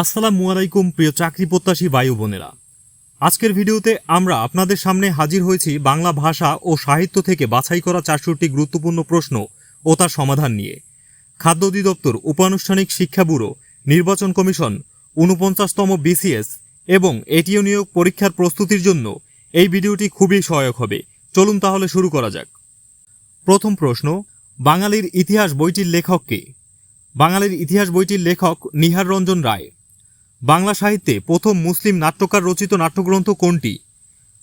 আসসালামু আলাইকুম, প্রিয় চাকরি প্রত্যাশী বায়ু বোনেরা। আজকের ভিডিওতে আমরা আপনাদের সামনে হাজির হয়েছি বাংলা ভাষা ও সাহিত্য থেকে বাছাই করা চারশোটি গুরুত্বপূর্ণ প্রশ্ন ও তার সমাধান নিয়ে। খাদ্য অধিদপ্তর, উপানুষ্ঠানিক শিক্ষা ব্যুরো, নির্বাচন কমিশন, ঊনপঞ্চাশতম বিসিএস এবং এটিও নিয়োগ পরীক্ষার প্রস্তুতির জন্য এই ভিডিওটি খুবই সহায়ক হবে। চলুন তাহলে শুরু করা যাক। প্রথম প্রশ্ন, বাঙালির ইতিহাস বইটির লেখক কে? বাঙালির ইতিহাস বইটির লেখক নিহার রঞ্জন রায়। বাংলা সাহিত্যে প্রথম মুসলিম নাট্যকার রচিত নাট্যগ্রন্থ কোনটি?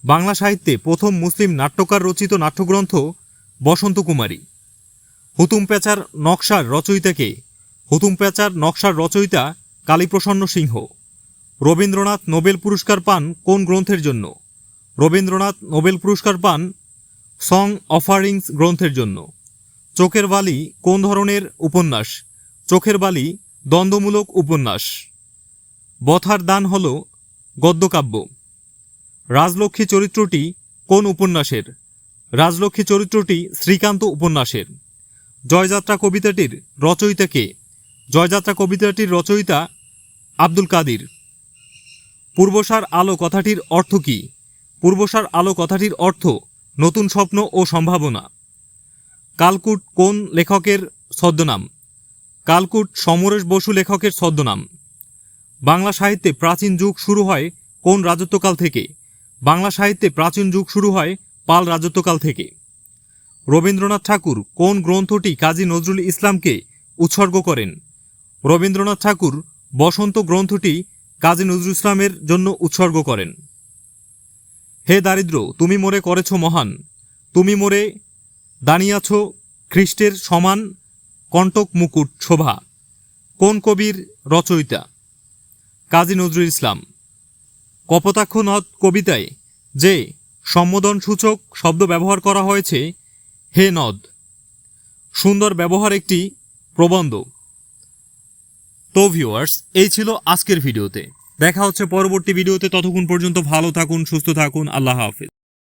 বাংলা সাহিত্যে প্রথম মুসলিম নাট্যকার রচিত নাট্যগ্রন্থ বসন্ত কুমারী। হুতুম পেঁচার নকশার রচয়িতাকে হুতুম পেঁচার নকশার রচয়িতা কালীপ্রসন্ন সিংহ। রবীন্দ্রনাথ নোবেল পুরস্কার পান কোন গ্রন্থের জন্য? রবীন্দ্রনাথ নোবেল পুরস্কার পান সং অফারিংস গ্রন্থের জন্য। চোখের বালি কোন ধরনের উপন্যাস? চোখের বালি দ্বন্দ্বমূলক উপন্যাস। বথার দান হল গদ্যকাব্য। রাজলক্ষ্মী চরিত্রটি কোন উপন্যাসের? রাজলক্ষ্মী চরিত্রটি শ্রীকান্ত উপন্যাসের। জয়যাত্রা কবিতাটির রচয়িতা কে? জয়যাত্রা কবিতাটির রচয়িতা আব্দুল কাদির। পূর্বসার আলো কথাটির অর্থ কী? পূর্বসার আলো কথাটির অর্থ নতুন স্বপ্ন ও সম্ভাবনা। কালকুট কোন লেখকের ছদ্মনাম? কালকুট সমরেশ বসু লেখকের ছদ্মনাম। বাংলা সাহিত্যে প্রাচীন যুগ শুরু হয় কোন রাজত্বকাল থেকে? বাংলা সাহিত্যে প্রাচীন যুগ শুরু হয় পাল রাজত্বকাল থেকে। রবীন্দ্রনাথ ঠাকুর কোন গ্রন্থটি কাজী নজরুল ইসলামকে উৎসর্গ করেন? রবীন্দ্রনাথ ঠাকুর বসন্ত গ্রন্থটি কাজী নজরুল ইসলামের জন্য উৎসর্গ করেন। হে দারিদ্র তুমি মোরে করেছ মহান। তুমি মোরে দাঁড়িয়াছ খ্রিস্টের সমান কণ্টক মুকুট শোভা। কোন কবির রচয়িতা? কাজী নজরুল ইসলাম। কপোতাক্ষ নদ কবিতায় যে সম্বোধন সূচক শব্দ ব্যবহার করা হয়েছে, হে নদ, সুন্দর ব্যবহার একটি প্রবন্ধ। তো ভিউয়ার্স এই ছিল আজকের ভিডিওতে। দেখা হচ্ছে পরবর্তী ভিডিওতে। ততক্ষণ পর্যন্ত ভালো থাকুন, সুস্থ থাকুন, আল্লাহ হাফিজ।